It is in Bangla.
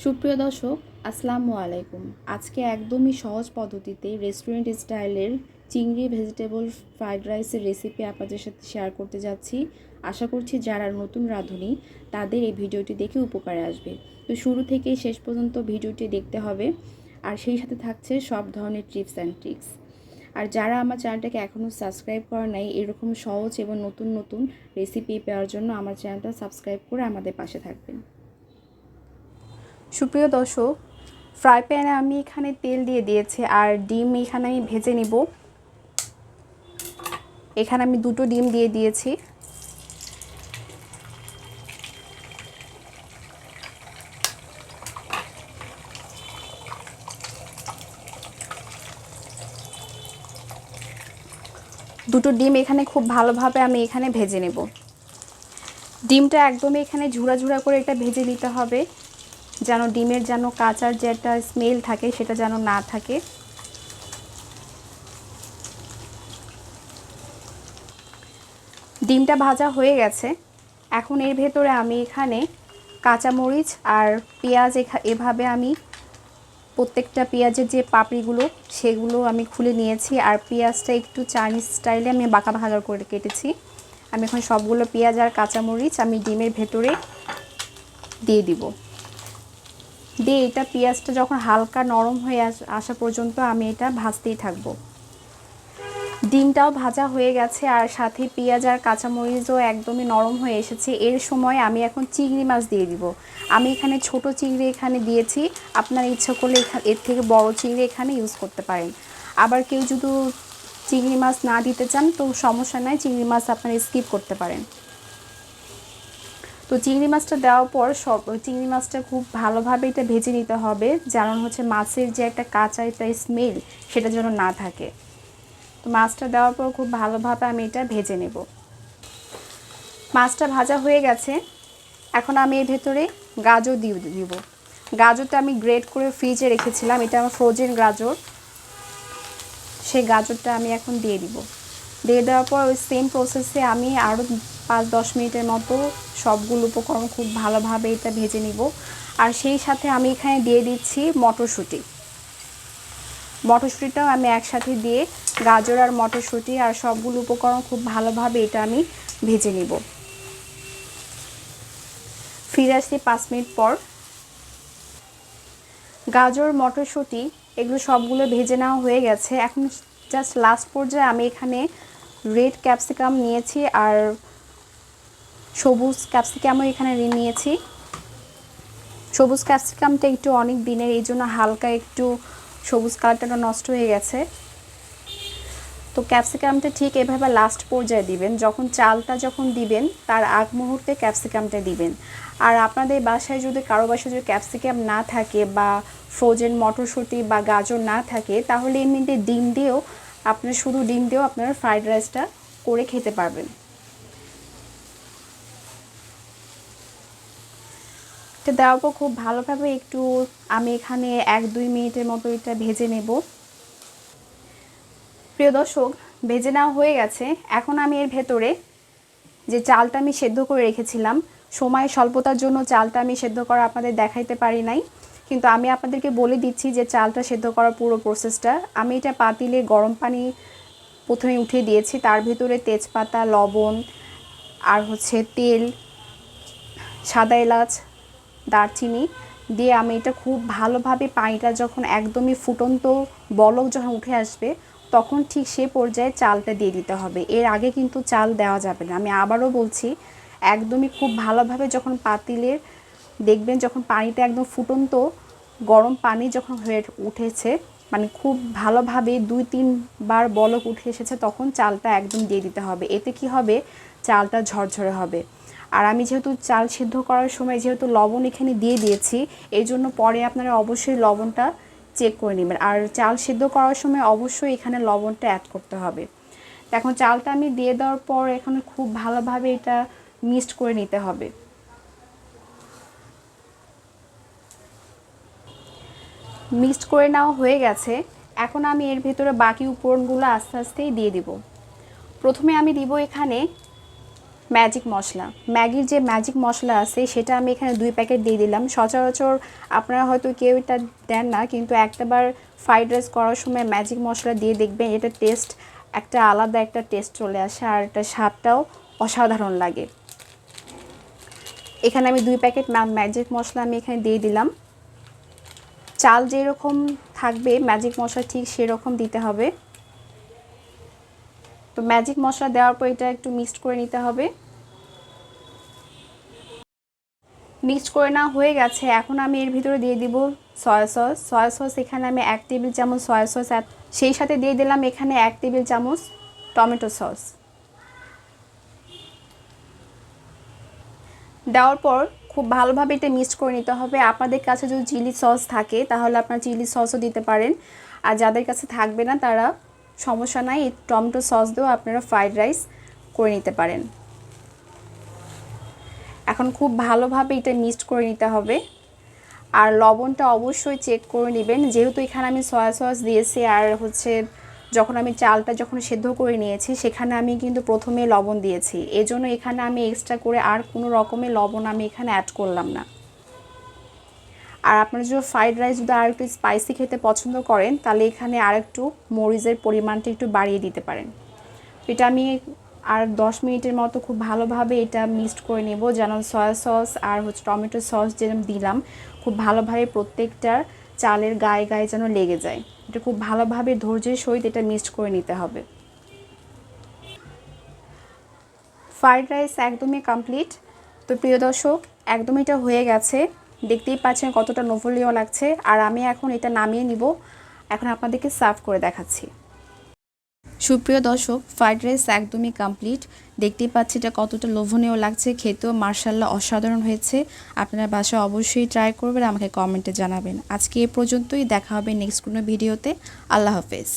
সুপ্রিয় দর্শক, আসসালামু আলাইকুম। আজকে একদমই সহজ পদ্ধতিতে রেস্টুরেন্ট স্টাইলের চিংড়ি ভেজিটেবল ফ্রাইড রাইসের রেসিপি আপনাদের সাথে শেয়ার করতে যাচ্ছি। আশা করছি যারা নতুন রাঁধুনি, তাদের এই ভিডিওটি দেখে উপকারে আসবে। তো শুরু থেকে শেষ পর্যন্ত ভিডিওটি দেখতে হবে। আর সেই সাথে থাকছে সব ধরনের টিপস অ্যান্ড ট্রিক্স আর যারা আমার চ্যানেলটাকে এখনও সাবস্ক্রাইব করে নাই, এরকম সহজ এবং নতুন নতুন রেসিপি পাওয়ার জন্য আমার চ্যানেলটা সাবস্ক্রাইব করে আমাদের পাশে থাকবেন। সুপ্রিয় দর্শক ফ্রাই প্যানে আমি এখানে তেল দিয়ে দিয়েছি আর ডিম এখানে আমি ভেজে নিব। এখানে আমি দুটো ডিম দিয়ে দিয়েছি। দুটো ডিম এখানে খুব ভালোভাবে আমি এখানে ভেজে নেব। ডিমটা একদমই এখানে ঝুড়া ঝুড়া করে এটা ভেজে নিতে হবে। যেন ডিমের যেন কাঁচার যে একটা স্মেল থাকে, সেটা যেন না থাকে। ডিমটা ভাজা হয়ে গেছে। এখন এর ভেতরে আমি এখানে কাঁচামরিচ আর পেঁয়াজ এভাবে আমি প্রত্যেকটা পেঁয়াজের যে পাপড়িগুলো, সেগুলো আমি খুলে নিয়েছি। আর পেঁয়াজটা একটু চাইনিজ স্টাইলে আমি বাঁকা ভাজা করে কেটেছি। আমি এখন সবগুলো পেঁয়াজ আর কাঁচামরিচ আমি ডিমের ভেতরে দিয়ে দিব। দিয়ে এটা পেঁয়াজটা যখন হালকা নরম হয়ে আসা পর্যন্ত আমি এটা ভাজতেই থাকব। ডিমটাও ভাজা হয়ে গেছে আর সাথে পেঁয়াজ আর কাঁচামরিচও একদমই নরম হয়ে এসেছে। এর সময় আমি এখন চিংড়ি মাছ দিয়ে দিব। আমি এখানে ছোট চিংড়ি এখানে দিয়েছি। আপনার ইচ্ছা করলে এর থেকে বড় চিংড়ি এখানে ইউজ করতে পারেন। আবার কেউ যদি চিংড়ি মাছ না দিতে চান তো সমস্যা নাই, চিংড়ি মাছ আপনারা স্কিপ করতে পারেন। তো চিংড়ি মাছটা দেওয়ার পর সব চিংড়ি মাছটা খুব ভালোভাবে এটা ভেজে নিতে হবে যেন হচ্ছে মাছের যে একটা কাঁচা একটা স্মেল সেটা যেন না থাকে। তো মাছটা দেওয়ার পর খুব ভালোভাবে আমি এটা ভেজে নেব। মাছটা ভাজা হয়ে গেছে। এখন আমি এর ভেতরে গাজর দিয়ে দিব। গাজরটা আমি গ্রেড করে ফ্রিজে রেখেছিলাম, এটা আমার ফ্রোজেন গাজর। সেই গাজরটা আমি এখন দিয়ে দিব। দিয়ে দেওয়ার পর ওই সেম প্রসেসে আমি আরও পাঁচ, দশ মিনিটের মতো সবগুলো উপকরণ খুব ভালোভাবে এটা ভেজে নিব। আর সেই সাথে আমি এখানে দিয়ে দিচ্ছি মটরশুঁটি। মটরশুঁটিটাও আমি একসাথে দিয়ে গাজর আর মটরশুঁটি আর সবগুলো উপকরণ খুব ভালোভাবে এটা আমি ভেজে নিব। ফিরে আসছি পাঁচ মিনিট পর। গাজর, মটরশুঁটি, এগুলো সবগুলো ভেজে নেওয়া হয়ে গেছে। এখন জাস্ট লাস্ট পর্যায়ে আমি এখানে রেড ক্যাপসিকাম নিয়েছি আর সবুজ ক্যাপসিকামও এখানে নিয়েছি। সবুজ ক্যাপসিকামটা একটু অনেক দিনের, এই জন্য হালকা একটু সবুজ কালারটা নষ্ট হয়ে গেছে। তো ক্যাপসিকামটা ঠিক এভাবে লাস্ট পর্যায়ে দিবেন, যখন চালটা যখন দিবেন, তার আগ মুহূর্তে ক্যাপসিকামটা দিবেন। আর আপনাদের বাসায় যদি কারও বাসায় যদি ক্যাপসিকাম না থাকে বা ফ্রোজেন মটরশুঁটি বা গাজর না থাকে, তাহলে এমনিতে ডিম দিয়েও আপনার শুধু ডিম দিয়েও আপনারা ফ্রাইড রাইসটা করে খেতে পারবেন। এটা দেওয়ার পর খুব ভালোভাবে একটু আমি এখানে এক দুই মিনিটের মতো এটা ভেজে নেব। প্রিয় দর্শক, ভেজে নেওয়া হয়ে গেছে। এখন আমি এর ভেতরে যে চালটা আমি সেদ্ধ করে রেখেছিলাম, সময় স্বল্পতার জন্য চালটা আমি সেদ্ধ করা আপনাদের দেখাইতে পারি নাই। কিন্তু আমি আপনাদেরকে বলে দিচ্ছি যে চালটা সেদ্ধ করার পুরো প্রসেসটা আমি এটা পাতিলে গরম পানি প্রথমে উঠিয়ে দিয়েছি। তার ভিতরে তেজপাতা, লবণ আর হচ্ছে তেল, সাদা এলাচ, দারচিনি দিয়ে আমি এটা খুব ভালোভাবে পানিটা যখন একদমই ফুটন্ত বলক যখন উঠে আসবে, তখন ঠিক সে পর্যায়ে চালটা দিয়ে দিতে হবে। এর আগে কিন্তু চাল দেওয়া যাবে না। আমি আবারও বলছি, একদমই খুব ভালোভাবে যখন পাতিলের দেখবেন যখন পানিটা একদম ফুটন্ত গরম পানি যখন হয়ে উঠেছে মানে খুব ভালোভাবে দুই, তিনবার বলক উঠে এসেছে, তখন চালটা একদম দিয়ে দিতে হবে। এতে কি হবে? চালটা ঝরঝরে হবে। আর আমি যেহেতু চাল সিদ্ধ করার সময় যেহেতু লবণ এখানে দিয়ে দিয়েছি, এই জন্য পরে আপনারা অবশ্যই লবণটা চেক করে নেবেন। আর চাল সিদ্ধ করার সময় অবশ্যই এখানে লবণটা অ্যাড করতে হবে। এখন চালটা আমি দিয়ে দেওয়ার পর এখানে খুব ভালোভাবে এটা মিক্সড করে নিতে হবে। মিক্সড করে নেওয়া হয়ে গেছে, এখন আমি এর ভেতরে বাকি উপকরণগুলো আস্তে আস্তেই দিয়ে দিব। প্রথমে আমি দিব এখানে ম্যাজিক মশলা। ম্যাগির যে ম্যাজিক মশলা আছে, সেটা আমি এখানে দুই প্যাকেট দিয়ে দিলাম। সচরাচর আপনারা হয়তো কেউ এটা দেন না, কিন্তু একটাবার ফ্রাইড রাইস করার সময় ম্যাজিক মশলা দিয়ে দেখবেন এটা টেস্ট একটা আলাদা একটা টেস্ট চলে আসে, আর এটা স্বাদটাও অসাধারণ লাগে। এখানে আমি দুই প্যাকেট ম্যাজিক মশলা আমি এখানে দিয়ে দিলাম। চাল যেরকম থাকবে ম্যাজিক মশলা ঠিক সেরকম দিতে হবে। তো ম্যাজিক মশলা দেওয়ার পর এটা একটু মিক্সড করে নিতে হবে। মিক্সড করে না হয়ে গেছে, এখন আমি এর ভিতরে দিয়ে দিব সয়া সস সয়া সস এখানে আমি এক টেবিল চামচ সয়া সস সেই সাথে দিয়ে দিলাম এখানে এক টেবিল চামচ টমেটো সস দেওয়ার পর খুব ভালোভাবে এটা মিক্সড করে নিতে হবে। আপনাদের কাছে যদি চিলি সস থাকে, তাহলে আপনার চিলি সসও দিতে পারেন। আর যাদের কাছে থাকবে না, তারা সমস্যা নাই টমেটো সস দিয়েও আপনারা ফ্রাইড রাইস করে নিতে পারেন। এখন খুব ভালোভাবে এটা মিক্সড করে নিতে হবে। আর লবণটা অবশ্যই চেক করে নেবেন। যেহেতু এখানে আমি সয়া সস দিয়েছি, আর হচ্ছে যখন আমি চালটা যখন সেদ্ধ করে নিয়েছি, সেখানে আমি কিন্তু প্রথমে লবণ দিয়েছি। এজন্য এখানে আমি এক্সট্রা করে আর কোনো রকমের লবণ আমি এখানে অ্যাড করলাম না। আর আপনারা যদি ফ্রাইড রাইস যদি আর একটু স্পাইসি খেতে পছন্দ করেন, তাহলে এখানে আর একটু মরিচের পরিমাণটা একটু বাড়িয়ে দিতে পারেন। এটা আমি আর দশ মিনিটের মতো খুব ভালোভাবে এটা মিক্সড করে নেব। যেন সয়া সস আর হচ্ছে টমেটো সস যেরকম দিলাম, খুব ভালোভাবে প্রত্যেকটার চালের গায়ে গায়ে যেন লেগে যায়। এটা খুব ভালোভাবে ধৈর্যের সহিত এটা মিক্সড করে নিতে হবে। ফ্রাইড রাইস একদমই কমপ্লিট তো প্রিয় দর্শক একদমই এটা হয়ে গেছে। দেখতেই পাচ্ছেন কতটা নভলীয় লাগছে। আর আমি এখন এটা নামিয়ে নিব। এখন আপনাদেরকে সার্ভ করে দেখাচ্ছি। সুপ্রিয় দর্শক, ফ্রাইড রাইস একদমই কমপ্লিট দেখতেই পাচ্ছি এটা কতটা লোভনীয় লাগছে, খেতেও মার্শাল্লাহ অসাধারণ হয়েছে। আপনারা বাসা অবশ্যই ট্রাই করবেন, আমাকে কমেন্টে জানাবেন। আজকে এ পর্যন্তই, দেখা হবে নেক্সট কোনো ভিডিওতে আল্লাহ হাফেজ।